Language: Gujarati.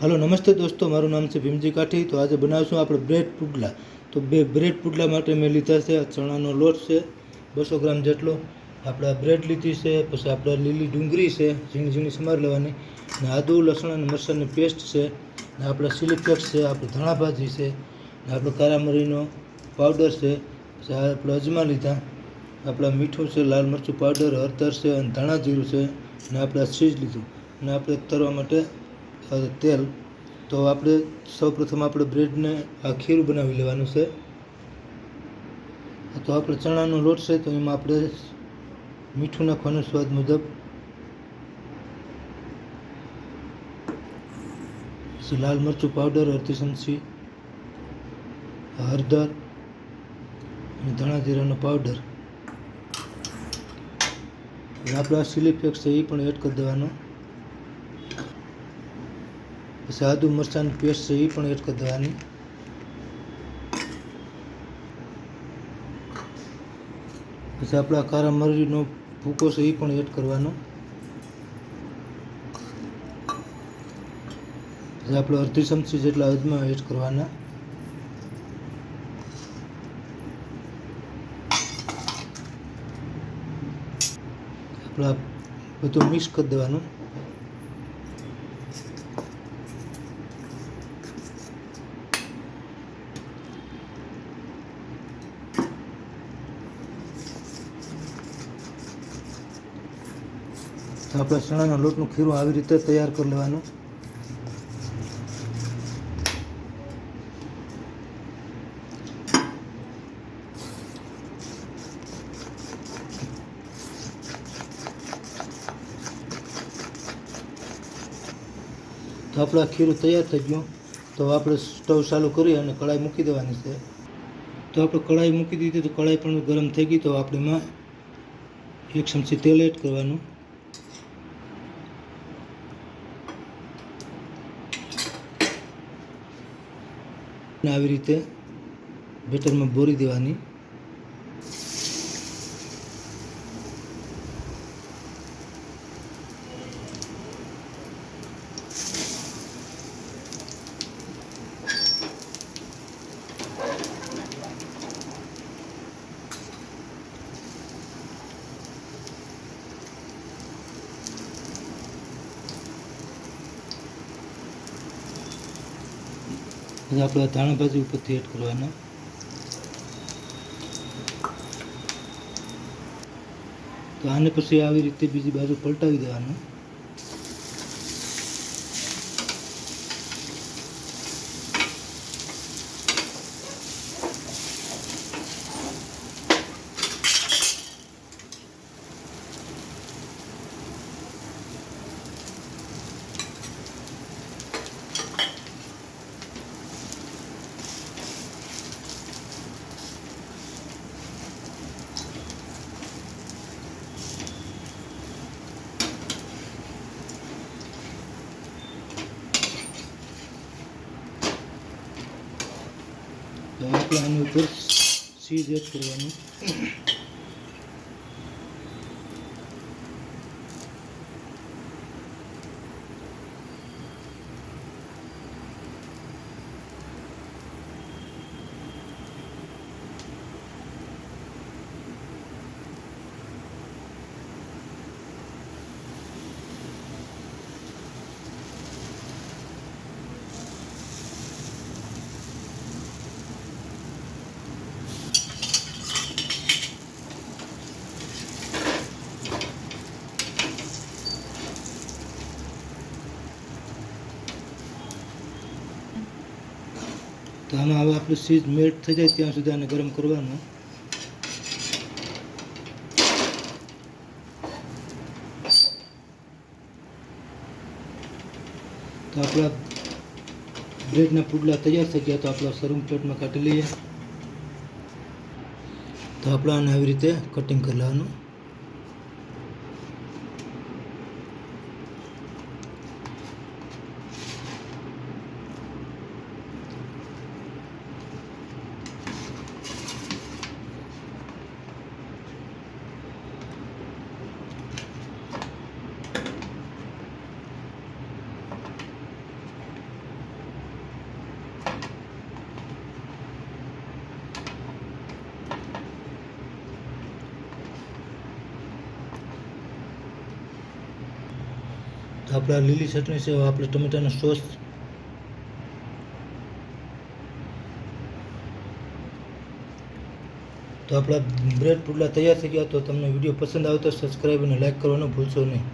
હાલો, નમસ્તે દોસ્તો, મારું નામ છે ભીમજી કાઠી. તો આજે બનાવશું આપણે બ્રેડ પુડલા. તો બે બ્રેડ પુડલા માટે મેં લીધા છે ચણાનો લોટ છે, બસો ગ્રામ જેટલો. આપણે બ્રેડ લીધી છે, પછી આપણે લીલી ડુંગળી છે, ઝીણી ઝીણી સમાર લેવાની. ને આદુ, લસણ અને મરચાંની પેસ્ટ છે, ને આપણે ચીલી છે, આપણે ધાણા ભાજી છે, ને આપણે કારામરીનો પાવડર છે, પછી આપણે અજમા લીધા. આપણા મીઠું છે, લાલ મરચું પાવડર હળદર છે, અને ધાણા જીરું છે, ને આપણે ચીઝ લીધું. ને આપણે તરવા માટે આ તેલ. તો આપણે સૌપ્રથમ આપણે બ્રેડને આ ખીરું બનાવી લેવાનું છે. તો આપણે ચણાનો લોટ છે તો એમાં આપણે મીઠું નાખવાનું સ્વાદ મુજબ. લાલ મરચું પાવડર, અડધી ચમચી હળદર અને ધાણા જીરાનો પાવડર. આપણે આ ચીલી ફ્લેક્સ છે એ પણ એડ કરી દેવાનો. પછી આદુ મરચાંની પેસ્ટ છે એ પણ એડ કરી દેવાની. પછી આપણા કારા મરીનો ભૂકો છે એ પણ એડ કરવાનો. પછી આપણે અડધી ચમચી જેટલા અજમા એડ કરવાના. આપણા બધું મિક્સ કરી દેવાનું. તો આપણે ચણાના લોટનું ખીરું આવી રીતે તૈયાર કરી લેવાનું. તો આપણે ખીરું તૈયાર થઈ ગયું. તો આપણે સ્ટવ ચાલુ કરી અને કઢાઈ મૂકી દેવાની છે. તો આપણે કઢાઈ મૂકી દીધી તો કઢાઈ પણ ગરમ થઈ ગઈ. તો આપણે એમાં એક ચમચી તેલ એડ કરવાનું. આવી રીતે બેટરમાં બોરી દેવાની પછી આપણે ધાણા ભાજી ઉપરથી એડ કરવાના. તો આને પછી આવી રીતે બીજી બાજુ પલટાવી દેવાનું. તો આની ઉપર સીધે કરવાનું. તો આમાં હવે આપણું ચીઝ મેલ્ટ થઈ જાય ત્યાં સુધી આને ગરમ કરવાનું. તો આપણા બ્રેડના પુડલા તૈયાર થઈ ગયા, તો આપણા સર્વિંગ પ્લેટમાં કાઢી લઈએ. તો આપણે આને આવી રીતે કટિંગ કરી લેવાનું. આપણા લીલી ચટણી છે આપણે ટમેટાનો સોસ. તો આપણા બ્રેડ પુડલા તૈયાર થઈ ગયા, તો તમને વીડિયો પસંદ આવે તો સબસ્ક્રાઈબ અને લાઈક કરવાનું ભૂલશો નહીં.